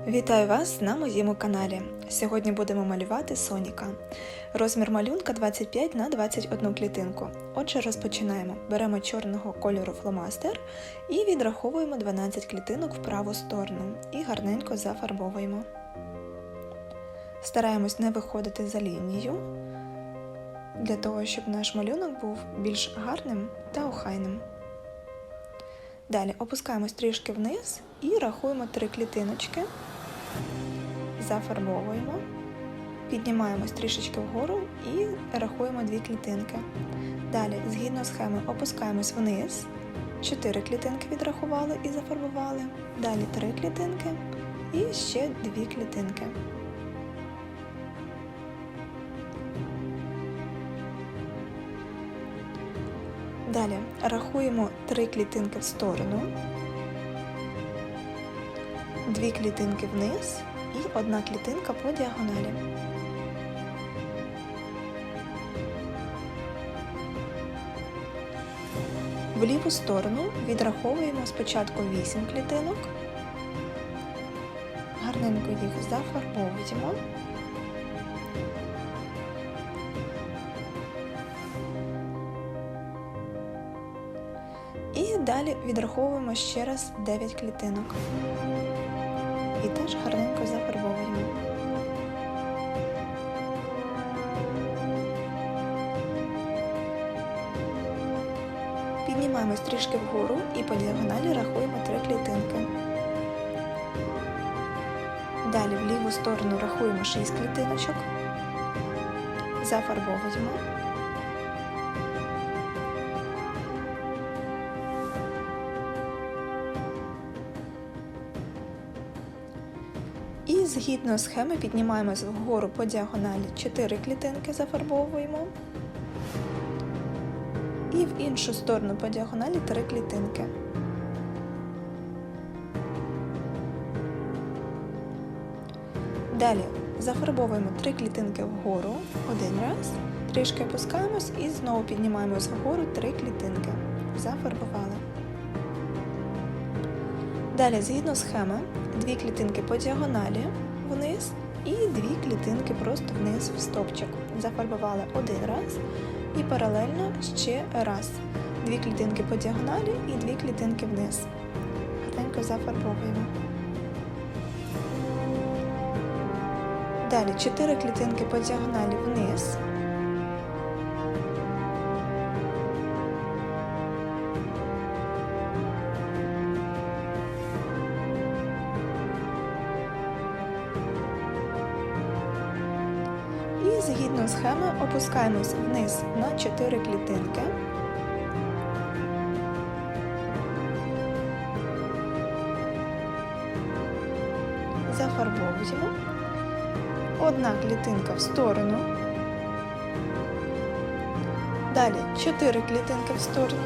Вітаю вас на моєму каналі. Сьогодні будемо малювати Соніка. Розмір малюнка 25 на 21 клітинку. Отже, розпочинаємо. Беремо чорного кольору фломастер і відраховуємо 12 клітинок в праву сторону і гарненько зафарбовуємо. Стараємось не виходити за лінію, для того, щоб наш малюнок був більш гарним та охайним. Далі опускаємось трішки вниз і рахуємо три клітиночки, зафарбовуємо, піднімаємось трішечки вгору і рахуємо дві клітинки. Далі, згідно схеми, опускаємось вниз, чотири клітинки відрахували і зафарбували, далі три клітинки і ще дві клітинки. Далі рахуємо три клітинки в сторону, дві клітинки вниз і одна клітинка по діагоналі. В ліву сторону відраховуємо спочатку 8 клітинок, гарненько їх зафарбовуємо. І далі відраховуємо ще раз 9 клітинок. І теж гарненько зафарбовуємо. Піднімаємось трішки вгору і по діагоналі рахуємо 3 клітинки. Далі в ліву сторону рахуємо 6 клітиночок, зафарбовуємо. І згідно схеми піднімаємось вгору по діагоналі 4 клітинки зафарбовуємо. І в іншу сторону по діагоналі 3 клітинки. Далі зафарбовуємо 3 клітинки вгору один раз, трішки опускаємось і знову піднімаємось вгору 3 клітинки. Зафарбували. Далі, згідно схеми, дві клітинки по діагоналі вниз і дві клітинки просто вниз в стопчик. Зафарбували один раз і паралельно ще раз. Дві клітинки по діагоналі і дві клітинки вниз. Гарненько зафарбовуємо. Далі 4 клітинки по діагоналі вниз. І згідно схеми опускаємось вниз на 4 клітинки. Зафарбовуємо. Одна клітинка в сторону. Далі 4 клітинки в сторону.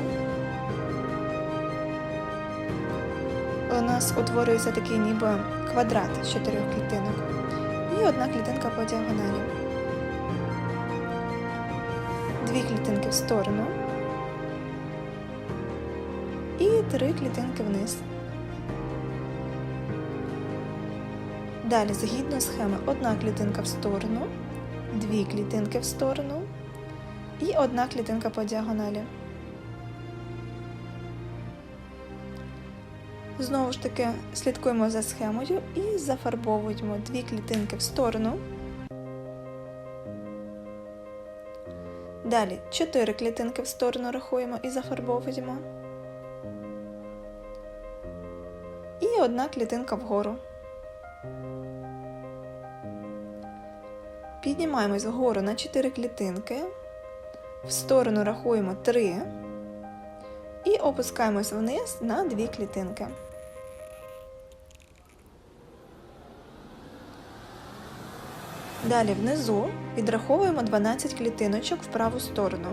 У нас утворюється такий ніби квадрат з 4 клітинок. І одна клітинка по діагоналі. Дві клітинки в сторону і три клітинки вниз. Далі, згідно схеми, одна клітинка в сторону, дві клітинки в сторону і одна клітинка по діагоналі. Знову ж таки слідкуємо за схемою і зафарбовуємо дві клітинки в сторону. Далі 4 клітинки в сторону рахуємо і зафарбовуємо. І одна клітинка вгору. Піднімаємось вгору на 4 клітинки, в сторону рахуємо 3 і опускаємось вниз на 2 клітинки. Далі внизу відраховуємо 12 клітиночок в праву сторону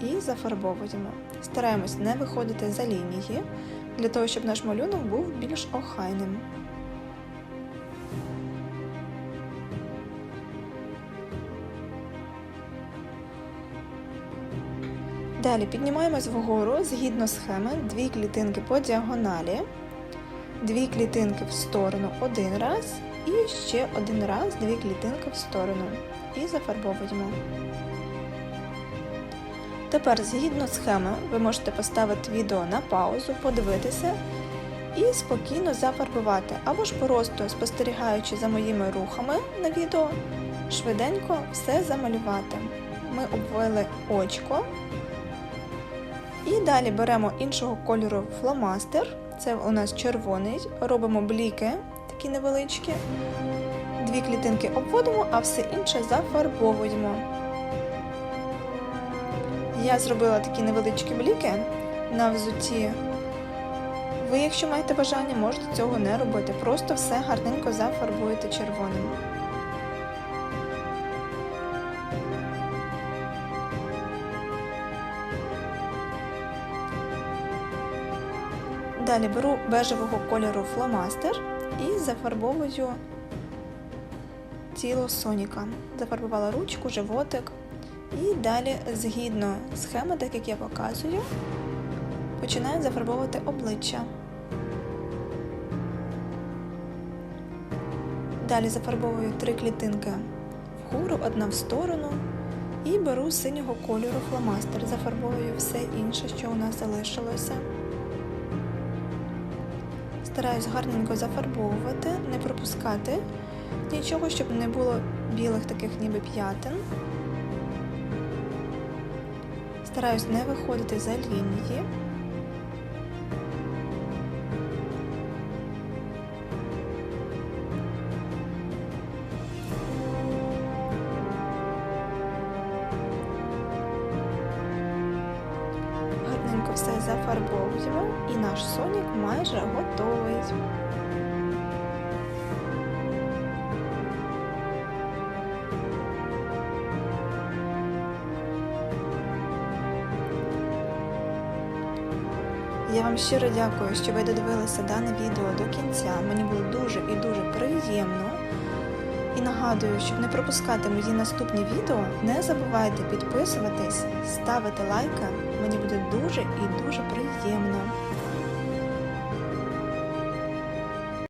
і зафарбовуємо. Стараємось не виходити за лінії, для того, щоб наш малюнок був більш охайним. Далі піднімаємось вгору згідно схеми, дві клітинки по діагоналі. дві клітинки в сторону один раз і ще один раз дві клітинки в сторону. І зафарбовуємо. Тепер, згідно схеми, ви можете поставити відео на паузу, подивитися і спокійно зафарбувати, або ж просто спостерігаючи за моїми рухами на відео, швиденько все замалювати. Ми обвели очко. І далі беремо іншого кольору фломастер, це у нас червоний, робимо бліки такі невеличкі. Дві клітинки обводимо, а все інше зафарбовуємо. Я зробила такі невеличкі бліки на взуті. Ви, якщо маєте бажання, можете цього не робити. Просто все гарненько зафарбуєте червоним. Далі беру бежевого кольору фломастер і зафарбовую тіло Соніка. Зафарбувала ручку, животик. І далі, згідно схеми, так як я показую, починаю зафарбовувати обличчя. Далі зафарбовую три клітинки вгору, одна в сторону. І беру синього кольору фломастер, зафарбовую все інше, що у нас залишилося. Стараюсь гарненько зафарбовувати, не пропускати нічого, щоб не було білих таких ніби п'ятин. Стараюсь не виходити за лінії. Зафарбовуємо і наш сонік майже готовий. Я вам щиро дякую, що ви додивилися дане відео до кінця. Мені було дуже і дуже приємно. І нагадую, щоб не пропускати мої наступні відео, не забувайте підписуватись, ставити лайки. Мені буде дуже і дуже приємно.